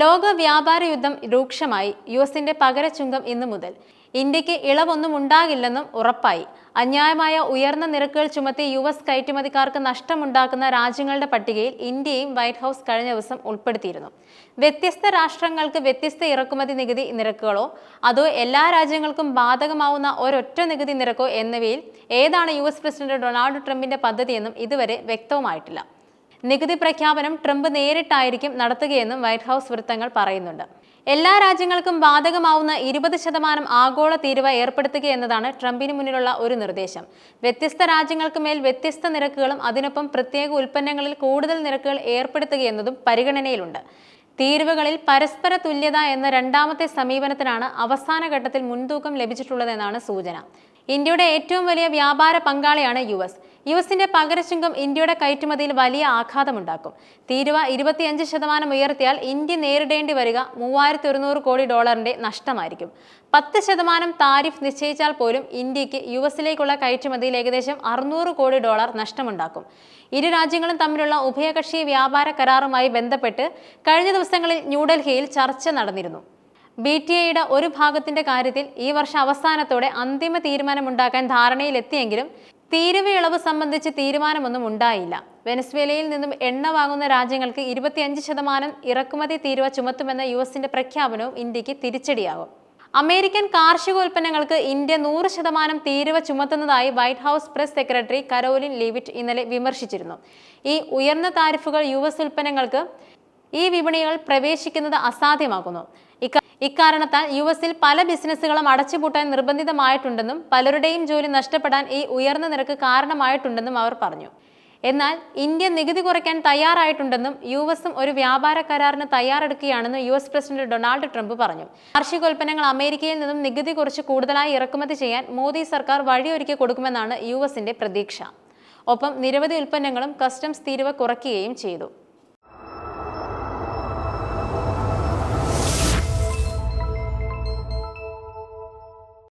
ലോക വ്യാപാര യുദ്ധം രൂക്ഷമായി യു എസിന്റെ പകരച്ചുങ്കം ഇന്നു മുതൽ. ഇന്ത്യയ്ക്ക് ഇളവൊന്നും ഉണ്ടാകില്ലെന്നും ഉറപ്പായി. അന്യായമായ ഉയർന്ന നിരക്കുകൾ ചുമത്തി യു എസ് കയറ്റുമതിക്കാർക്ക് നഷ്ടമുണ്ടാക്കുന്ന രാജ്യങ്ങളുടെ പട്ടികയിൽ ഇന്ത്യയും വൈറ്റ് ഹൗസ് കഴിഞ്ഞ ദിവസം ഉൾപ്പെടുത്തിയിരുന്നു. വ്യത്യസ്ത രാഷ്ട്രങ്ങൾക്ക് വ്യത്യസ്ത ഇറക്കുമതി നികുതി നിരക്കുകളോ അതോ എല്ലാ രാജ്യങ്ങൾക്കും ബാധകമാവുന്ന ഒരൊറ്റ നികുതി നിരക്കോ എന്നിവയിൽ ഏതാണ് യു പ്രസിഡന്റ് ഡൊണാൾഡ് ട്രംപിന്റെ പദ്ധതിയെന്നും ഇതുവരെ വ്യക്തവുമായിട്ടില്ല. നികുതി പ്രഖ്യാപനം ട്രംപ് നേരിട്ടായിരിക്കും നടത്തുകയെന്നും വൈറ്റ് ഹൗസ് വൃത്തങ്ങൾ പറയുന്നുണ്ട്. എല്ലാ രാജ്യങ്ങൾക്കും ബാധകമാവുന്ന ഇരുപത് ശതമാനം ആഗോള തീരുവ ഏർപ്പെടുത്തുക എന്നതാണ് ട്രംപിന് മുന്നിലുള്ള ഒരു നിർദ്ദേശം. വ്യത്യസ്ത രാജ്യങ്ങൾക്ക് മേൽ വ്യത്യസ്ത നിരക്കുകളും അതിനൊപ്പം പ്രത്യേക ഉൽപ്പന്നങ്ങളിൽ കൂടുതൽ നിരക്കുകൾ ഏർപ്പെടുത്തുക എന്നതും പരിഗണനയിലുണ്ട്. തീരുവകളിൽ പരസ്പര തുല്യത എന്ന രണ്ടാമത്തെ സമീപനത്തിനാണ് അവസാന ഘട്ടത്തിൽ മുൻതൂക്കം ലഭിച്ചിട്ടുള്ളതെന്നാണ് സൂചന. ഇന്ത്യയുടെ ഏറ്റവും വലിയ വ്യാപാര പങ്കാളിയാണ് യു എസ്. യു എസിന്റെ പകരച്ചുങ്കം ഇന്ത്യയുടെ കയറ്റുമതിയിൽ വലിയ ആഘാതമുണ്ടാക്കും. തീരുവ ഇരുപത്തിയഞ്ച് ശതമാനം ഉയർത്തിയാൽ ഇന്ത്യ നേരിടേണ്ടി വരിക മൂവായിരത്തി ഒരുന്നൂറ് കോടി ഡോളറിന്റെ നഷ്ടമായിരിക്കും. പത്ത് ശതമാനം താരിഫ് നിശ്ചയിച്ചാൽ പോലും ഇന്ത്യയ്ക്ക് യു എസിലേക്കുള്ള കയറ്റുമതിയിൽ ഏകദേശം അറുന്നൂറ് കോടി ഡോളർ നഷ്ടമുണ്ടാക്കും. ഇരു രാജ്യങ്ങളും തമ്മിലുള്ള ഉഭയകക്ഷി വ്യാപാര കരാറുമായി ബന്ധപ്പെട്ട് കഴിഞ്ഞ ദിവസങ്ങളിൽ ന്യൂഡൽഹിയിൽ ചർച്ച നടന്നിരുന്നു. ബി ടി ഐയുടെ ഒരു ഭാഗത്തിന്റെ കാര്യത്തിൽ ഈ വർഷം അവസാനത്തോടെ അന്തിമ തീരുമാനമുണ്ടാക്കാൻ ധാരണയിലെത്തിയെങ്കിലും തീരുവ ഇളവ് സംബന്ധിച്ച് തീരുമാനമൊന്നും ഉണ്ടായില്ല. വെനസ്വേലയിൽ നിന്നും എണ്ണ വാങ്ങുന്ന രാജ്യങ്ങൾക്ക് ഇരുപത്തിയഞ്ച് ശതമാനം ഇറക്കുമതി തീരുവ ചുമത്തുമെന്ന യു എസിന്റെ പ്രഖ്യാപനവും ഇന്ത്യയ്ക്ക് തിരിച്ചടിയാകും. അമേരിക്കൻ കാർഷികോൽപ്പന്നങ്ങൾക്ക് ഇന്ത്യ നൂറ് ശതമാനം തീരുവ ചുമത്തുന്നതായി White House press secretary Caroline Leavitt ഇന്നലെ വിമർശിച്ചിരുന്നു. ഈ ഉയർന്ന താരിഫുകൾ യു എസ് ഉൽപ്പന്നങ്ങൾക്ക് ഈ വിപണികൾ പ്രവേശിക്കുന്നത് അസാധ്യമാക്കുന്നു. ഇക്ക ഇക്കാരണത്താൽ യു എസിൽ പല ബിസിനസ്സുകളും അടച്ചുപൂട്ടാൻ നിർബന്ധിതമായിട്ടുണ്ടെന്നും പലരുടെയും ജോലി നഷ്ടപ്പെടാൻ ഈ ഉയർന്ന നിരക്ക് കാരണമായിട്ടുണ്ടെന്നും അവർ പറഞ്ഞു. എന്നാൽ ഇന്ത്യ നികുതി കുറയ്ക്കാൻ തയ്യാറായിട്ടുണ്ടെന്നും യു എസും ഒരു വ്യാപാര കരാറിന് തയ്യാറെടുക്കുകയാണെന്നും U S president Donald Trump പറഞ്ഞു. കാർഷികോൽപ്പന്നങ്ങൾ അമേരിക്കയിൽ നിന്നും നികുതി കുറച്ച് കൂടുതലായി ഇറക്കുമതി ചെയ്യാൻ മോദി സർക്കാർ വഴിയൊരുക്കി കൊടുക്കുമെന്നാണ് യു എസിന്റെ പ്രതീക്ഷ. ഒപ്പം നിരവധി ഉൽപ്പന്നങ്ങളും കസ്റ്റംസ് തീരുവ കുറയ്ക്കുകയും ചെയ്തു.